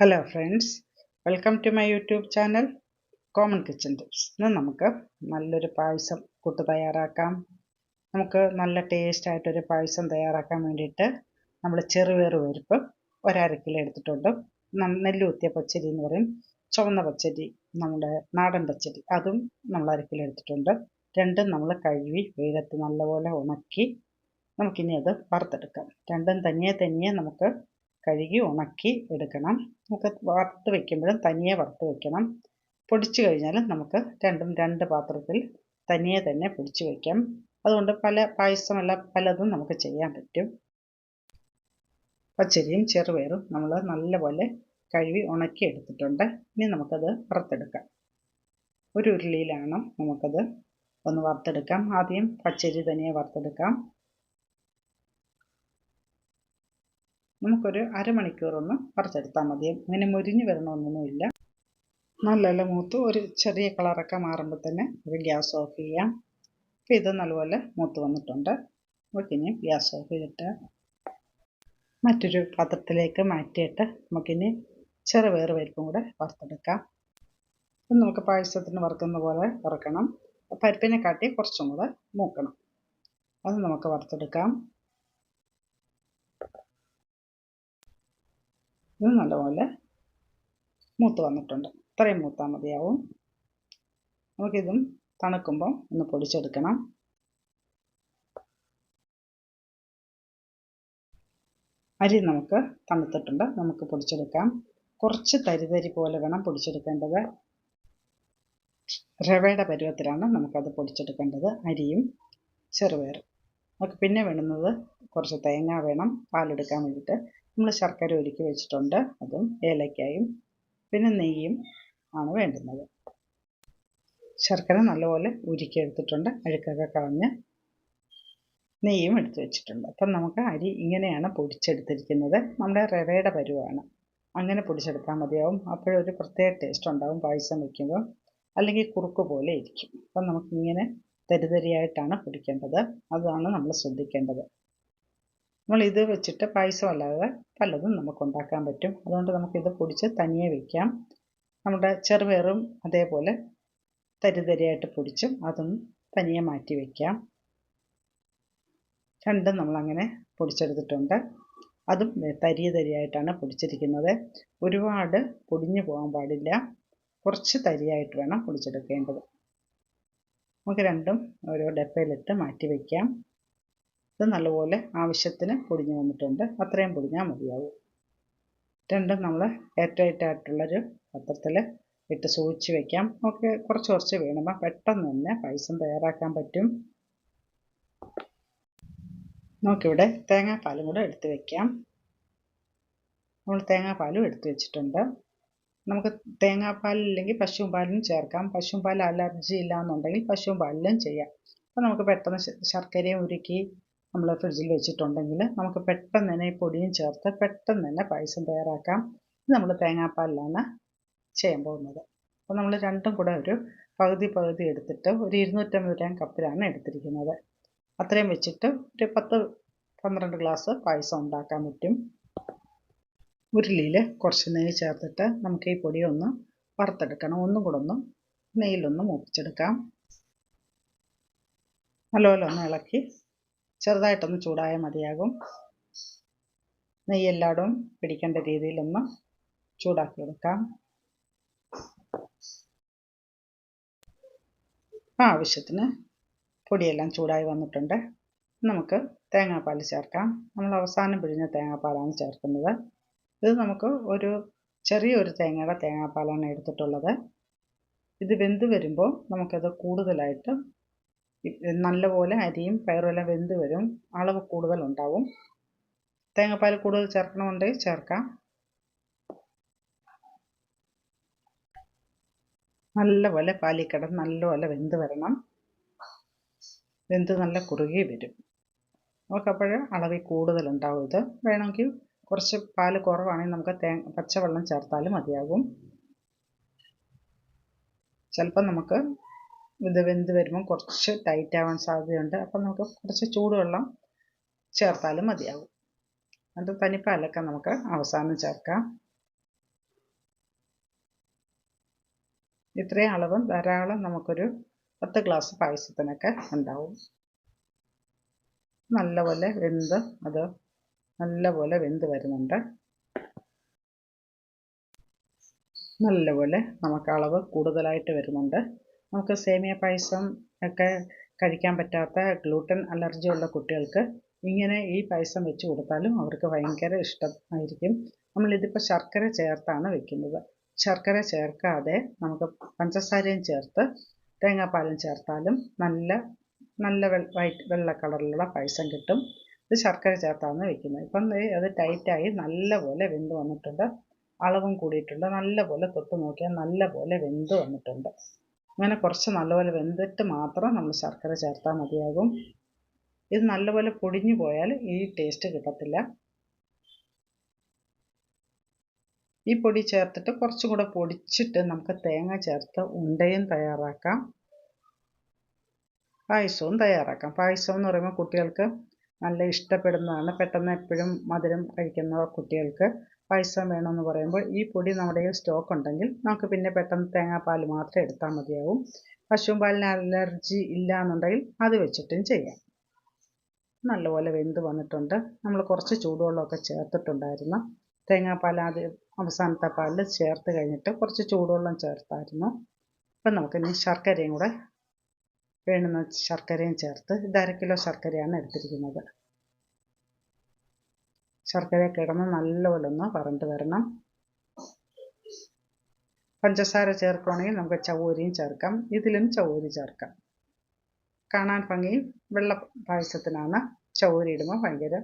Hello friends welcome to my YouTube channel common kitchen tips ഇന്ന് നമുക്ക് നല്ലൊരു പായസം കൂട്ട് തയ്യാറാക്കാം. നമുക്ക് നല്ല ടേസ്റ്റ് ആയിട്ടൊരു പായസം തയ്യാറാക്കാൻ വേണ്ടിയിട്ട് നമ്മൾ ചെറുപയർ പരിപ്പ് ഒരര കിലോ എടുത്തിട്ടുണ്ട്. നെല്ലുകുത്തിയ പച്ചരി എന്ന് പറയും. ചുവന്ന പച്ചരി നമ്മുടെ നാടൻ പച്ചരി അതും നമ്മൾ അര കിലോ എടുത്തിട്ടുണ്ട്. രണ്ടും നമ്മൾ കഴുകി വെയിലത്ത് നല്ലപോലെ ഉണക്കി നമുക്കിനി അത് വറുത്തെടുക്കാം. രണ്ടും തനിയെ തനിയെ നമുക്ക് കഴുകി ഉണക്കി എടുക്കണം. നമുക്ക് വറുത്ത് വയ്ക്കുമ്പോഴും തനിയെ വറുത്ത് വെക്കണം. പൊടിച്ചു കഴിഞ്ഞാൽ നമുക്ക് രണ്ടും രണ്ട് പാത്രത്തിൽ തനിയെ തന്നെ പൊടിച്ചു വയ്ക്കാം അതുകൊണ്ട് പല പായസമല്ല പലതും നമുക്ക് ചെയ്യാൻ പറ്റും. പച്ചരിയും ചെറുപയറും നമ്മൾ നല്ലപോലെ കഴുകി ഉണക്കി എടുത്തിട്ടുണ്ട്. ഇനി നമുക്കത് വറുത്തെടുക്കാം. ഒരു ഉരുളിയിലാണ് നമുക്കത് ഒന്ന് വറുത്തെടുക്കാം. ആദ്യം പച്ചരി തനിയെ വറുത്തെടുക്കാം. നമുക്കൊരു അരമണിക്കൂറൊന്ന് വറുത്തെടുത്താൽ മതി. അങ്ങനെ മുരിഞ്ഞ് വരണമെന്നൊന്നുമില്ല നല്ല മൂത്ത് ഒരു ചെറിയ കളറൊക്കെ മാറുമ്പോൾ തന്നെ ഒരു ഗ്യാസ് ഓഫ് ചെയ്യാം. അപ്പോൾ ഇത് നല്ലപോലെ മൂത്ത് വന്നിട്ടുണ്ട്. നമുക്കിനി ഗ്യാസ് ഓഫ് ചെയ്തിട്ട് മറ്റൊരു പാത്രത്തിലേക്ക് മാറ്റിയിട്ട് നമുക്കിനി ചെറുപയർ പരിപ്പും കൂടെ വറുത്തെടുക്കാം. അപ്പം നമുക്ക് പായസത്തിന് വറുക്കുന്ന പോലെ വറുക്കണം. പരിപ്പിനെ കാട്ടി കുറച്ചും കൂടെ മൂക്കണം. അത് നമുക്ക് വറുത്തെടുക്കാം. ഇത് നല്ലപോലെ മൂത്ത് വന്നിട്ടുണ്ട്. ഇത്രയും മൂത്താൽ മതിയാവും. നമുക്കിതും തണുക്കുമ്പോൾ ഒന്ന് പൊടിച്ചെടുക്കണം. അരി നമുക്ക് തണുത്തിട്ടുണ്ട്. നമുക്ക് പൊടിച്ചെടുക്കാം. കുറച്ച് തരിതരി പോലെ വേണം പൊടിച്ചെടുക്കേണ്ടത്. റവയുടെ പരുവത്തിലാണ് നമുക്കത് പൊടിച്ചെടുക്കേണ്ടത് അരിയും ചെറുപയറും. നമുക്ക് പിന്നെ വേണ്ടുന്നത് കുറച്ച് തേങ്ങ വേണം. പാലെടുക്കാൻ വേണ്ടിയിട്ട് നമ്മൾ ശർക്കര ഒരുക്കി വെച്ചിട്ടുണ്ട്. അതും ഏലക്കായും പിന്നെ നെയ്യും ആണ് വേണ്ടുന്നത്. ശർക്കര നല്ലപോലെ ഉരുക്കി എടുത്തിട്ടുണ്ട് അഴുക്കൊക്കെ കളഞ്ഞ് നെയ്യും എടുത്ത് വെച്ചിട്ടുണ്ട്. അപ്പം നമുക്ക് അരി ഇങ്ങനെയാണ് പൊടിച്ചെടുത്തിരിക്കുന്നത്. നമ്മുടെ റവയുടെ പരുവാണ്. അങ്ങനെ പൊടിച്ചെടുത്താൽ മതിയാവും. അപ്പോഴൊരു പ്രത്യേക ടേസ്റ്റ് ഉണ്ടാവും. പായസം വയ്ക്കുമ്പോൾ അല്ലെങ്കിൽ കുറുക്ക് പോലെ ഇരിക്കും. അപ്പം നമുക്കിങ്ങനെ തരിതരിയായിട്ടാണ് പൊടിക്കേണ്ടത്. അതാണ് നമ്മൾ ശ്രദ്ധിക്കേണ്ടത്. നമ്മൾ ഇത് വെച്ചിട്ട് പായസം അല്ലാതെ പലതും നമുക്ക് ഉണ്ടാക്കാൻ പറ്റും. അതുകൊണ്ട് നമുക്കിത് പൊടിച്ച് തനിയെ വയ്ക്കാം നമ്മുടെ ചെറുപയറും അതേപോലെ തരിതരിയായിട്ട് പൊടിച്ചും അതും തനിയെ മാറ്റി വയ്ക്കാം രണ്ടും നമ്മളങ്ങനെ പൊടിച്ചെടുത്തിട്ടുണ്ട്. അതും തരി തരിയായിട്ടാണ് പൊടിച്ചിരിക്കുന്നത്. ഒരുപാട് പൊടിഞ്ഞു പോകാൻ പാടില്ല. കുറച്ച് തരിയായിട്ട് വേണം പൊടിച്ചെടുക്കേണ്ടത്. നമുക്ക് രണ്ടും ഓരോ ഡപ്പയിലിട്ട് മാറ്റി വയ്ക്കാം ഇത് നല്ലപോലെ ആവശ്യത്തിന് പൊടിഞ്ഞു വന്നിട്ടുണ്ട്. അത്രയും പൊടിഞ്ഞാൽ മതിയാവും. രണ്ടും നമ്മൾ എയർടൈറ്റായിട്ടുള്ളൊരു പത്രത്തിൽ ഇട്ട് സൂക്ഷിച്ച് വെക്കാം. നമുക്ക് കുറച്ച് കുറച്ച് വേണം പെട്ടെന്ന് തന്നെ പായസം തയ്യാറാക്കാൻ പറ്റും. നമുക്കിവിടെ തേങ്ങാപ്പാലും കൂടെ എടുത്ത് വെക്കാം. നമ്മൾ തേങ്ങാപ്പാലും എടുത്ത് വെച്ചിട്ടുണ്ട്. നമുക്ക് തേങ്ങാപ്പാലില്ലെങ്കിൽ പശുവും പാലിനും ചേർക്കാം. പശുപാൽ പാൽ അലർജി ഇല്ല എന്നുണ്ടെങ്കിൽ പശുവും പാലിലും ചെയ്യാം. അപ്പോൾ നമുക്ക് പെട്ടെന്ന് ശർക്കരയും ഉരുക്കി നമ്മൾ ഫ്രിഡ്ജിൽ വെച്ചിട്ടുണ്ടെങ്കിൽ നമുക്ക് പെട്ടെന്ന് തന്നെ ഈ പൊടിയും ചേർത്ത് പെട്ടെന്ന് തന്നെ പായസം തയ്യാറാക്കാം. ഇത് നമ്മൾ തേങ്ങാപ്പാലിലാണ് ചെയ്യാൻ പോകുന്നത്. അപ്പോൾ നമ്മൾ രണ്ടും കൂടെ ഒരു പകുതി പകുതി എടുത്തിട്ട് ഒരു ഇരുന്നൂറ്റമ്പത് ഗ്രാം കപ്പിലാണ് എടുത്തിരിക്കുന്നത്. അത്രയും വെച്ചിട്ട് ഒരു പത്ത് പന്ത്രണ്ട് ഗ്ലാസ് പായസം ഉണ്ടാക്കാൻ പറ്റും. ഉരുളിയിൽ കുറച്ച് നെയ്യ് ചേർത്തിട്ട് നമുക്ക് ഈ പൊടിയൊന്ന് വറുത്തെടുക്കണം. ഒന്നും കൂടെ ഒന്ന് നെയ്യിലൊന്ന് മൂപ്പിച്ചെടുക്കാം. നല്ലപോലെ ഒന്ന് ഇളക്കി ചെറുതായിട്ടൊന്ന് ചൂടായാൽ മതിയാകും. നെയ്യ് എല്ലായിടവും പിടിക്കേണ്ട രീതിയിലൊന്ന് ചൂടാക്കി എടുക്കാം ആവശ്യത്തിന് പൊടിയെല്ലാം ചൂടായി വന്നിട്ടുണ്ട്. നമുക്ക് തേങ്ങാപ്പാൽ ചേർക്കാം. നമ്മൾ അവസാനം പിഴിഞ്ഞ തേങ്ങാപ്പാലാണ് ചേർക്കുന്നത്. ഇത് നമുക്ക് ഒരു ചെറിയൊരു തേങ്ങയുടെ തേങ്ങാപ്പാലാണ് എടുത്തിട്ടുള്ളത്. ഇത് വെന്ത് വരുമ്പോൾ നമുക്കത് കൂടുതലായിട്ട് നല്ലപോലെ അരിയും പയറുമെല്ലാം വെന്ത് വരും. അളവ് കൂടുതലുണ്ടാവും. തേങ്ങാപ്പാൽ കൂടുതൽ ചേർക്കണമെന്നുണ്ടെങ്കിൽ ചേർക്കാം. നല്ലപോലെ പാലിൽ കിടന്ന് നല്ലപോലെ വെന്ത് വരണം. വെന്ത് നല്ല കുറുകി വരും. നമുക്കപ്പോൾ അളവിൽ കൂടുതലുണ്ടാവും ഇത്. വേണമെങ്കിൽ കുറച്ച് പാൽ കുറവാണെങ്കിൽ നമുക്ക് തേ പച്ചവെള്ളം ചേർത്താലും മതിയാകും. ചിലപ്പോൾ നമുക്ക് ഇത് വെന്ത് വരുമ്പോൾ കുറച്ച് ടൈറ്റ് ആവാൻ സാധ്യതയുണ്ട്. അപ്പം നമുക്ക് കുറച്ച് ചൂടുവെള്ളം ചേർത്താലും മതിയാകും അത് തനിപ്പാലൊക്കെ നമുക്ക് അവസാനം ചേർക്കാം. ഇത്രയും അളവ് ധാരാളം നമുക്കൊരു പത്ത് ഗ്ലാസ് പായസത്തിനൊക്കെ ഉണ്ടാവും. നല്ലപോലെ വെന്ത് അത് നല്ലപോലെ വെന്ത് വരുന്നുണ്ട്. നല്ലപോലെ നമുക്ക് അളവ് കൂടുതലായിട്ട് വരുന്നുണ്ട്. നമുക്ക് സേമിയ പായസം ഒക്കെ കഴിക്കാൻ പറ്റാത്ത ഗ്ലൂട്ടൻ ഉള്ള കുട്ടികൾക്ക് ഇങ്ങനെ ഈ പായസം വെച്ച് കൊടുത്താലും അവർക്ക് ഭയങ്കര ഇഷ്ടമായിരിക്കും. നമ്മളിതിപ്പോൾ ശർക്കര ചേർത്താണ് വെക്കുന്നത്. ശർക്കര ചേർക്കാതെ നമുക്ക് പഞ്ചസാരയും ചേർത്ത് തേങ്ങാപ്പാലും ചേർത്താലും നല്ല നല്ല വൈറ്റ് വെള്ള കളറിലുള്ള പായസം കിട്ടും. ഇത് ശർക്കര ചേർത്താണ് വെക്കുന്നത്. ഇപ്പം അത് ടൈറ്റായി നല്ലപോലെ വെന്ത് വന്നിട്ടുണ്ട്. അളവും കൂടിയിട്ടുണ്ട്. നല്ലപോലെ തൊട്ട് നോക്കിയാൽ നല്ലപോലെ വെന്ത് വന്നിട്ടുണ്ട്. അങ്ങനെ കുറച്ച് നല്ലപോലെ വെന്തിട്ട് മാത്രം നമ്മൾ ശർക്കര ചേർത്താൽ മതിയാകും. ഇത് നല്ലപോലെ പൊടിഞ്ഞു പോയാൽ ഈ ടേസ്റ്റ് കിട്ടത്തില്ല. ഈ പൊടി ചേർത്തിട്ട് കുറച്ചും കൂടെ പൊടിച്ചിട്ട് നമുക്ക് തേങ്ങ ചേർത്ത് ഉണ്ടയും തയ്യാറാക്കാം. പായസവും തയ്യാറാക്കാം. പായസം എന്ന് പറയുമ്പോൾ കുട്ടികൾക്ക് നല്ല ഇഷ്ടപ്പെടുന്നതാണ്. പെട്ടെന്ന് എപ്പോഴും മധുരം കഴിക്കുന്ന കുട്ടികൾക്ക് പായസം വേണമെന്ന് പറയുമ്പോൾ ഈ പൊടി നമ്മുടെ കയ്യിൽ സ്റ്റോക്ക് ഉണ്ടെങ്കിൽ നമുക്ക് പിന്നെ പെട്ടെന്ന് തേങ്ങാപ്പാൽ മാത്രം എടുത്താൽ മതിയാവും. പശുവും പാലിന് അലർജി ഇല്ല എന്നുണ്ടെങ്കിൽ അത് വെച്ചിട്ടും ചെയ്യാം. നല്ലപോലെ വെന്ത് വന്നിട്ടുണ്ട്. നമ്മൾ കുറച്ച് ചൂടുവെള്ളമൊക്കെ ചേർത്തിട്ടുണ്ടായിരുന്നു. തേങ്ങാപ്പാൽ ആദ്യം അവസാനത്തെ പാലിൽ ചേർത്ത് കഴിഞ്ഞിട്ട് കുറച്ച് ചൂടുവെള്ളം ചേർത്തായിരുന്നു. അപ്പം നമുക്കിനി ശർക്കരയും കൂടെ വേണമെന്ന് ശർക്കരയും ചേർത്ത് ഇത് അര കിലോ ശർക്കരയാണ് എടുത്തിരിക്കുന്നത്. ശർക്കര കിടന്ന് നല്ലപോലെ ഒന്ന് വറണ്ട് വരണം. പഞ്ചസാര ചേർക്കുകയാണെങ്കിൽ നമുക്ക് ചവോരിയും ചേർക്കാം. ഇതിലും ചവോരി ചേർക്കാം. കാണാൻ ഭംഗി വെള്ള പായസത്തിനാണ് ചവോരി ഇടുമ്പോൾ ഭയങ്കര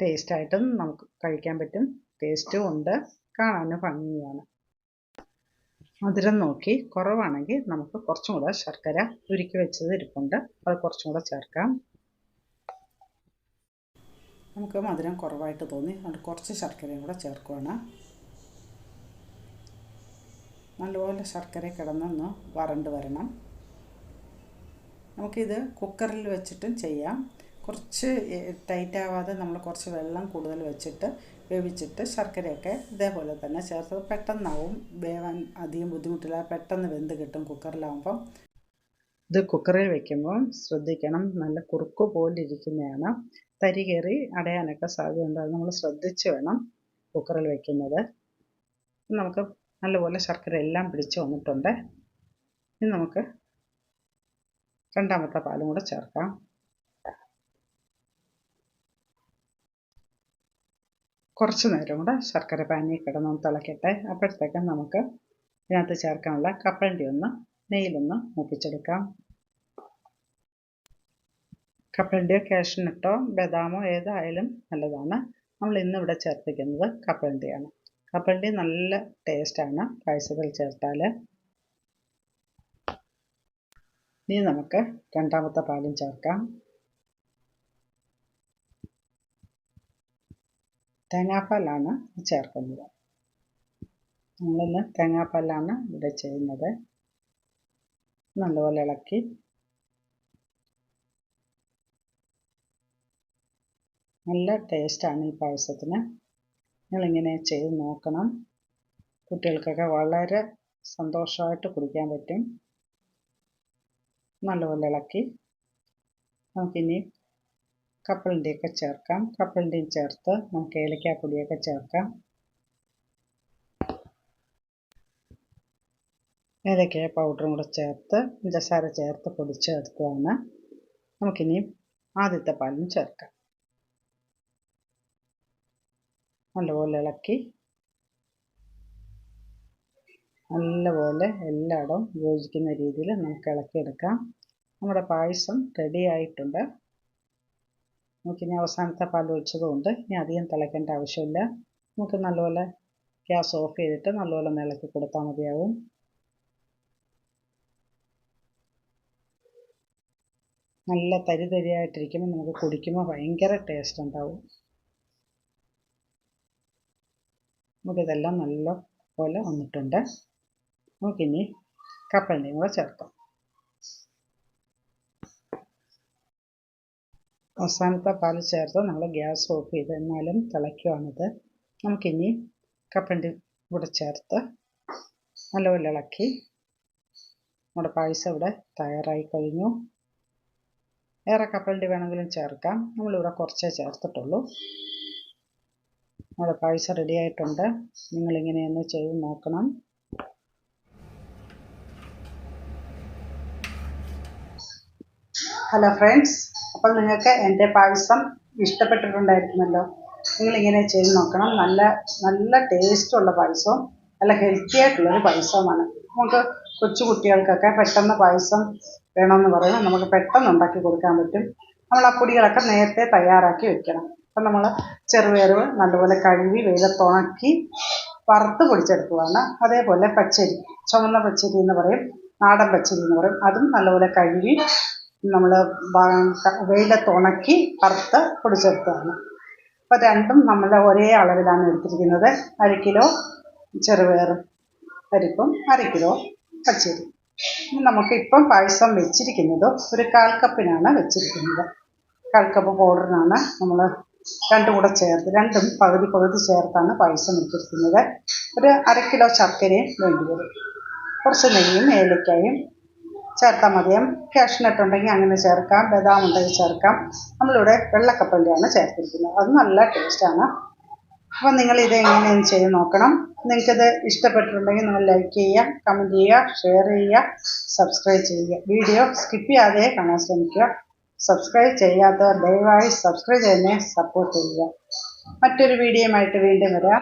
ടേസ്റ്റായിട്ടും നമുക്ക് കഴിക്കാൻ പറ്റും. ടേസ്റ്റും ഉണ്ട്. കാണാനും ഭംഗിയാണ്. മധുരം നോക്കി കുറവാണെങ്കിൽ നമുക്ക് കുറച്ചും കൂടെ ശർക്കര ഉരുക്കി വെച്ചത് ഇരിപ്പുണ്ട്. അത് കുറച്ചും കൂടെ ചേർക്കാം. നമുക്ക് മധുരം കുറവായിട്ട് തോന്നി. അതുകൊണ്ട് കുറച്ച് ശർക്കരയും കൂടെ ചേർക്കുകയാണ് നല്ലപോലെ ശർക്കര കിടന്നൊന്ന് വരണ്ട് വരണം. നമുക്കിത് കുക്കറിൽ വെച്ചിട്ടും ചെയ്യാം. കുറച്ച് ടൈറ്റ് ആവാതെ നമ്മൾ കുറച്ച് വെള്ളം കൂടുതൽ വെച്ചിട്ട് വേവിച്ചിട്ട് ശർക്കരയൊക്കെ ഇതേപോലെ തന്നെ ചേർത്ത് പെട്ടെന്നാവും. വേവാൻ അധികം ബുദ്ധിമുട്ടില്ല പെട്ടെന്ന് വെന്ത് കിട്ടും കുക്കറിലാവുമ്പം. ഇത് കുക്കറിൽ വെക്കുമ്പോൾ ശ്രദ്ധിക്കണം. നല്ല കുറുക്ക് പോലെ ഇരിക്കുന്നതാണ് തരി കയറി അടയാനൊക്കെ സാധ്യതയുണ്ട്. അത് നമ്മൾ ശ്രദ്ധിച്ച് വേണം കുക്കറിൽ വെക്കുന്നത്. നമുക്ക് നല്ലപോലെ ശർക്കര എല്ലാം പിടിച്ച് വന്നിട്ടുണ്ട്. ഇനി നമുക്ക് രണ്ടാമത്തെ പാലും കൂടെ ചേർക്കാം. കുറച്ച് നേരം കൂടെ ശർക്കര പാനി കിടന്നൊന്ന് തിളക്കട്ടെ. അപ്പോഴത്തേക്കും നമുക്ക് ഇതിനകത്ത് ചേർക്കാനുള്ള കപ്പലണ്ടി ഒന്ന് നെയ്യിലൊന്ന് മൂപ്പിച്ചെടുക്കാം. കപ്പലണ്ടിയോ കാഷ്നട്ടോ ബദാമോ ഏതായാലും നല്ലതാണ്. നമ്മൾ ഇന്നിവിടെ ചേർത്തിരിക്കുന്നത് കപ്പലണ്ടിയാണ് കപ്പലണ്ടി നല്ല ടേസ്റ്റാണ് പായസത്തിൽ ചേർത്താൽ. ഇനി നമുക്ക് രണ്ടാമത്തെ പാലും ചേർക്കാം. തേങ്ങാപ്പാലാണ് ചേർക്കുന്നത്. നമ്മളിന്ന് തേങ്ങാപ്പാലാണ് ഇവിടെ ചെയ്യുന്നത്. നല്ലപോലെ ഇളക്കി നല്ല ടേസ്റ്റാണ് ഈ പായസത്തിന്. നിങ്ങളിങ്ങനെ ചെയ്ത് നോക്കണം. കുട്ടികൾക്കൊക്കെ വളരെ സന്തോഷമായിട്ട് കുടിക്കാൻ പറ്റും. നല്ലപോലെ ഇളക്കി. നമുക്കിനി കപ്പലിന്റെയൊക്കെ ചേർക്കാം. കപ്പലിന്റെയും ചേർത്ത് നമുക്ക് ഏലക്കാപ്പൊടിയൊക്കെ ചേർക്കാം. ഏലക്കായ പൗഡറും കൂടെ ചേർത്ത് പഞ്ചസാര ചേർത്ത് പൊടിച്ചെടുത്തതാണ്. നമുക്കിനി ആദ്യത്തെ പാലും ചേർക്കാം. നല്ലപോലെ ഇളക്കി. നല്ലപോലെ എല്ലായിടവും യോജിക്കുന്ന രീതിയിൽ നമുക്ക് ഇളക്കിയെടുക്കാം. നമ്മുടെ പായസം റെഡി ആയിട്ടുണ്ട്. നമുക്കിനി അവസാനത്തെ പാൽ ഒഴിച്ചതുകൊണ്ട് ഇനി അധികം തിളയ്ക്കേണ്ട ആവശ്യമില്ല. നമുക്ക് നല്ലപോലെ ഗ്യാസ് ഓഫ് ചെയ്തിട്ട് നല്ലപോലെ ഒന്ന് ഇളക്കി കൊടുത്താൽ മതിയാവും. നല്ല തരി തരിയായിട്ടിരിക്കുമ്പോൾ നമുക്ക് കുടിക്കുമ്പോൾ ഭയങ്കര ടേസ്റ്റ് ഉണ്ടാവും. നമുക്കിതെല്ലാം നല്ല പോലെ വന്നിട്ടുണ്ട്. നമുക്കിനി കപ്പലിനെയും കൂടെ ചേർക്കാം. അവസാനത്തെ പാൽ ചേർത്ത് നമ്മൾ ഗ്യാസ് ഓഫ് ചെയ്ത് എന്നാലും തിളയ്ക്കുവാണിത്. നമുക്കിനി കപ്പണ്ടി കൂടെ ചേർത്ത് നല്ലപോലെ ഇളക്കി. നമ്മുടെ പായസം ഇവിടെ തയ്യാറായി കഴിഞ്ഞു. ഏറെ കപ്പണ്ടി വേണമെങ്കിലും ചേർക്കാം. നമ്മളിവിടെ കുറച്ചേ ചേർത്തിട്ടുള്ളൂ. നമ്മുടെ പായസം റെഡി ആയിട്ടുണ്ട്. നിങ്ങളിങ്ങനെയൊന്ന് ചെയ്ത് നോക്കണം. ഹലോ ഫ്രണ്ട്സ് അപ്പോൾ നിങ്ങൾക്ക് എന്റെ പായസം ഇഷ്ടപ്പെട്ടിട്ടുണ്ടായിരിക്കുമല്ലോ. നിങ്ങളിങ്ങനെ ചെയ്ത് നോക്കണം. നല്ല നല്ല ടേസ്റ്റുള്ള പായസവും നല്ല ഹെൽത്തി ആയിട്ടുള്ളൊരു പായസവുമാണ്. നമുക്ക് കൊച്ചു കുട്ടികൾക്കൊക്കെ പെട്ടെന്ന് പായസം വേണമെന്ന് പറയുമ്പോൾ നമുക്ക് പെട്ടെന്ന് ഉണ്ടാക്കി കൊടുക്കാൻ പറ്റും. നമ്മൾ ആ പൊടികളൊക്കെ നേരത്തെ തയ്യാറാക്കി വെക്കണം. അപ്പം നമ്മൾ ചെറുപയർ നല്ലപോലെ കഴുകി വെയിലത്തുണക്കി വറുത്ത് പൊടിച്ചെടുക്കുകയാണ് അതേപോലെ പച്ചരി ചുവന്ന പച്ചരി എന്ന് പറയും നാടൻ പച്ചരി എന്ന് പറയും. അതും നല്ലപോലെ കഴുകി നമ്മൾ വെയിലത്തുണക്കി വറുത്ത് പൊടിച്ചെടുത്തതാണ് അപ്പോൾ രണ്ടും നമ്മൾ ഒരേ അളവിലാണ് എടുത്തിരിക്കുന്നത്. അര കിലോ ചെറുപയറും പരിപ്പും അര കിലോ പച്ചരി. നമുക്കിപ്പം പായസം വെച്ചിരിക്കുന്നത് ഒരു കാൽ കപ്പിനാണ് വെച്ചിരിക്കുന്നത്. കാൽ കപ്പ് പൗഡറിനാണ് നമ്മൾ രണ്ടും കൂടെ ചേർത്ത് രണ്ടും പകുതി പകുതി ചേർത്താണ് പായസം വെച്ചിരിക്കുന്നത്. ഒരു അര കിലോ ശർക്കരയും വേണ്ടി വരും. കുറച്ച് നെയ്യും ഏലക്കായും ചേർത്താൽ മതിയും കാഷ്നട്ട് ഉണ്ടെങ്കിൽ അങ്ങനെ ചേർക്കാം ബദാം ഉണ്ടെങ്കിൽ ചേർക്കാം. നമ്മളിവിടെ വെള്ളക്കപ്പലിയാണ് ചേർത്തിരിക്കുന്നത്. അത് നല്ല ടേസ്റ്റാണ് അപ്പം നിങ്ങൾ ഇത് എങ്ങനെയെന്ന് ചെയ്ത് നോക്കണം. നിങ്ങൾക്കിത് ഇഷ്ടപ്പെട്ടിട്ടുണ്ടെങ്കിൽ നിങ്ങൾ ലൈക്ക് ചെയ്യുക കമന്റ് ചെയ്യുക ഷെയർ ചെയ്യുക സബ്സ്ക്രൈബ് ചെയ്യുക. വീഡിയോ സ്കിപ്പ് ചെയ്യാതെ കാണാൻ ശ്രമിക്കുക. സബ്സ്ക്രൈബ് ചെയ്യാത്തവർ ദയവായി സബ്സ്ക്രൈബ് ചെയ്യുന്നതിനെ സപ്പോർട്ട് ചെയ്യുക. മറ്റൊരു വീഡിയോയുമായിട്ട് വീണ്ടും വരാം.